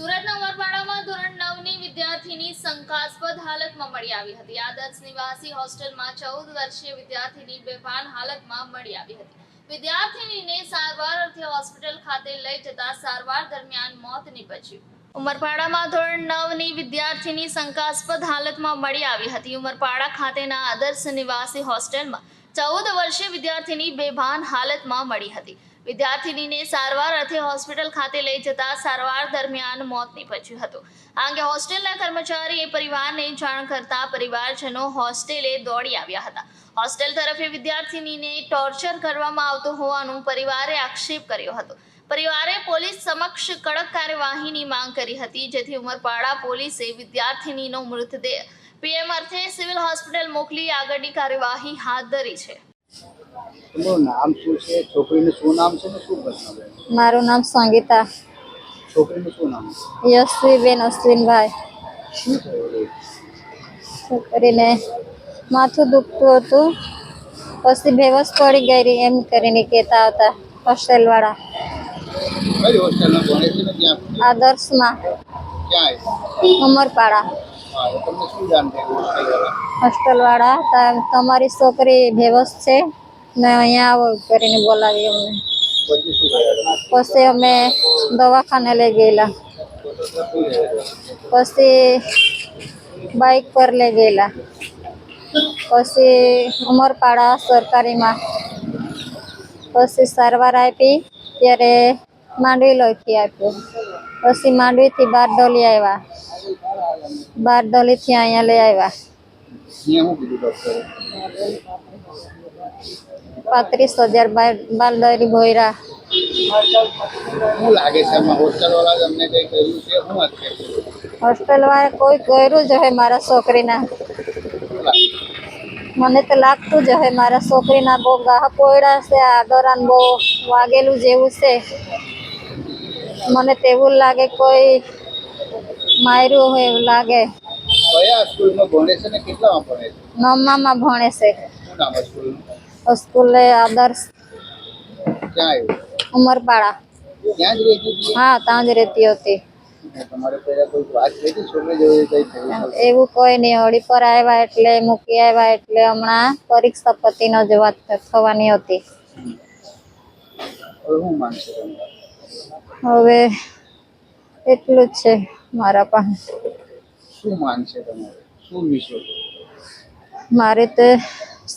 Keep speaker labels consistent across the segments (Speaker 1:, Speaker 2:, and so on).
Speaker 1: સુરતના ઉમરપાડામાં ધોરણ નવની વિદ્યાર્થીની શંકાસ્પદ હાલતમાં મળી આવી હતી આદર્શ નિવાસી હોસ્ટેલમાં ચૌદ વર્ષીય વિદ્યાર્થીની બેભાન હાલતમાં મળી આવી હતી વિદ્યાર્થીનીને સારવાર અર્થે હોસ્પિટલ ખાતે લઈ જતા સારવાર દરમિયાન મોત નીપજ્યું ઉમરપાડામાં ધોરણ નવની વિદ્યાર્થીની શંકાસ્પદ હાલતમાં મળી આવી હતી ઉમરપાડા ખાતેના આદર્શ નિવાસી હોસ્ટેલમાં ચૌદ વર્ષીય વિદ્યાર્થીની બેભાન હાલતમાં મળી હતી વિદ્યાર્થીનીને સારવાર અર્થે હોસ્પિટલ ખાતે લઈ જતા સારવાર દરમિયાન મોત નીપજ્યું હતું આ અંગે હોસ્ટેલના કર્મચારીએ પરિવારને જાણ કરતા પરિવારજનો હોસ્ટેલે દોડી આવ્યા હતા હોસ્ટેલ તરફે વિદ્યાર્થીનીને ટોર્ચર કરવામાં આવતું હોવાનું પરિવારે આક્ષેપ કર્યો હતો પરિવારે પોલીસ સમક્ષ કડક કાર્યવાહીની માંગ કરી હતી જેથી ઉમરપાડા પોલીસે વિદ્યાર્થીનીનો મૃતદેહ પીએમ અર્થે સિવિલ હોસ્પિટલ મોકલી આગળની કાર્યવાહી હાથ ધરી છે
Speaker 2: તમારું નામ શું છે છોકરીનું શું નામ છે ને શું ઘટના બની?
Speaker 3: મારું નામ સંગીતા
Speaker 2: છોકરીનું શું નામ છે?
Speaker 3: યશવીબેન અશ્વિનભાઈ
Speaker 2: શું થયું
Speaker 3: છોકરીને માથું દુખતું હતું પછી બેહોશ પડી ગઈ રહી એમ કરીને કહેતા હતા હોસ્ટેલવાળા
Speaker 2: કઈ હોસ્ટેલમાં ભણે છે ને ત્યાં
Speaker 3: આદર્શમાં
Speaker 2: ક્યાં આવ્યું?
Speaker 3: ઉમરપાડા
Speaker 2: હા, તો તમને શું જાણ થયું હોસ્ટેલવાળા?
Speaker 3: હોસ્ટેલવાળા તા- તમારી છોકરી બેહોશ છે ને અહીંયા આવો કરીને બોલાવી અમને
Speaker 2: પછી
Speaker 3: અમે દવાખાને લઈ ગયેલા પછી બાઇક પર લઈ ગયેલા પછી ઉમરપાડા સરકારીમાં પછી સારવાર આપી ત્યારે માંડવી લોહીથી આપ્યું પછી માંડવીથી બારડોલી આવ્યા બારડોલીથી અહીંયા લઈ આવ્યા પાંત્રીસ હજાર બાલદરી ભોયરા
Speaker 2: શું લાગે છે હોસ્ટેલ વાળા તમને કઈ કર્યું છે શું હોસ્ટેલ
Speaker 3: વાળા કોઈ કર્યું જ હે મારા છોકરીના મને તો લાગતું જ હે મારા છોકરીના બહુ ગાહ પોયડા છે આ દોરાન બહુ વાગેલું જેવું છે મને તેવું લાગે કોઈ માર્યું હોય એવું લાગે
Speaker 2: કયા સ્કૂલમાં ભણે છે ને કેટલામાં ભણે છે
Speaker 3: નવમામાં ભણે છે
Speaker 2: શું નામ સ્કૂલનું
Speaker 3: સ્કૂલે આદર્શ
Speaker 2: ક્યાં
Speaker 3: ઉમરપાડા હા ત્યાં જ રહેતી હતી એવું કોઈ નહીં હોળી પર આવ્યા એટલે મૂકી આવ્યા એટલે હમણાં પરીક્ષા પતિ નો જવા થવાની હતી
Speaker 2: હવે
Speaker 3: એટલું જ છે મારા પાસે
Speaker 2: શું માનશે તમારે શું વિશે
Speaker 3: મારે તે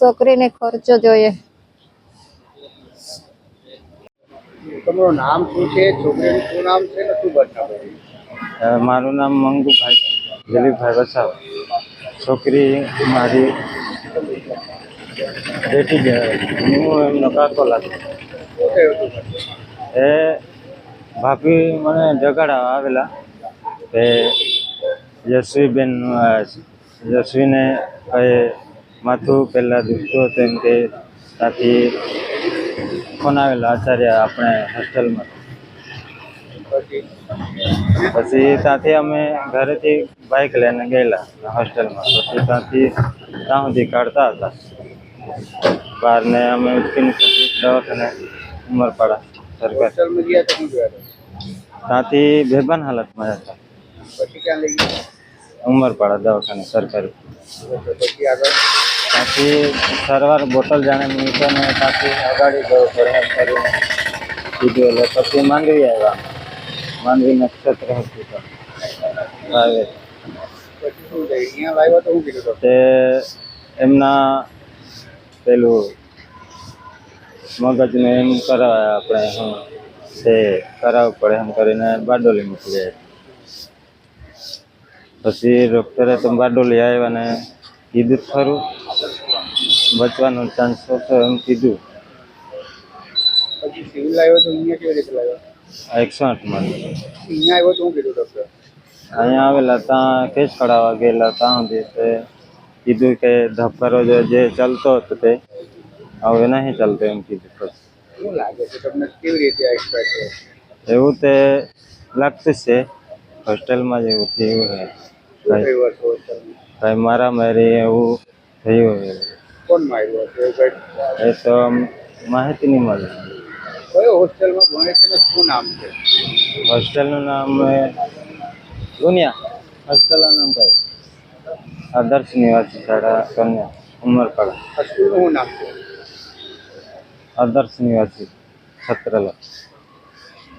Speaker 3: चकरी ने खर्च
Speaker 2: जो है तुमरो नाम पूछे छोकरी નું નામ છે કે શું બનતા
Speaker 4: ભાઈ મારું નામ મંગુભાઈ દલીપભાઈ બસા ચોકરી મારી દેતી હું એમ
Speaker 2: ના પાખો લાગે
Speaker 4: એ ભાભી મને ઝઘડા આવેલા એ જયસ્વી بن જયસ્વીને એ मथु पहला दुखते खोनाल आचार्य अपने हॉस्टेल में
Speaker 2: पी
Speaker 4: ती अमे घर थी बाइक लेने गेला हॉस्टेल में पी ती ती काता बार ने अमे उठी दवाखाने उमर पड़ा सरकार
Speaker 2: ती बेबन हालत में था
Speaker 4: उमर पड़ा दवाखाने सरकारी
Speaker 2: પછી
Speaker 4: સારવાર બોટલ જાણે મિત્રોને ત્યાંથી અગાડી ગયો પ્રણામ કરીને કીધું એટલે પછી માંડવી આવ્યા માંડવી નક્ષત્ર હોસ્પિટલ પ્રાઇવેટ
Speaker 2: તે
Speaker 4: એમના પેલું મગજને એમ કરાવે આપણે હું તે કરાવવું પડે એમ કરીને બારડોલી જાય પછી ડૉક્ટરે તો બારડોલી આવ્યા ને કીધું ખરું બચવાનો ચાન્સ હતો એમ કીધું
Speaker 2: પછી સિવિલ આવ્યો તો અહીંયા કેવી રીતે લાવ્યો
Speaker 4: એકસો આઠમાં
Speaker 2: અહીંયા આવ્યો તો હું કીધું ડૉક્ટર
Speaker 4: અહીંયા આવેલા ત્યાં કેસ કઢાવવા ગયેલા ત્યાં તે કીધું કે ધબકારો જે ચાલતો હતો તે હવે નહીં ચાલતો એમ કીધું પછી
Speaker 2: શું લાગે છે તમને કેવી રીતે એક્સપર્ટ
Speaker 4: એવું તે લાગતું છે હોસ્ટેલમાં જ એવું થયું છે કાંઈ મારા મારી એવું થયું
Speaker 2: કોણ માર્યો હતો એ ઘટ
Speaker 4: એ તો માહિતી નહીં મળે
Speaker 2: કયો હોસ્ટેલમાં ભણે છે શું નામ છે
Speaker 4: હોસ્ટેલનું નામ દુનિયા હોસ્ટેલનું નામ કયું આદર્શ નિવાસી શાળા કન્યા ઉમરપાડા
Speaker 2: શું નામ છે
Speaker 4: આદર્શ નિવાસી છત્રલા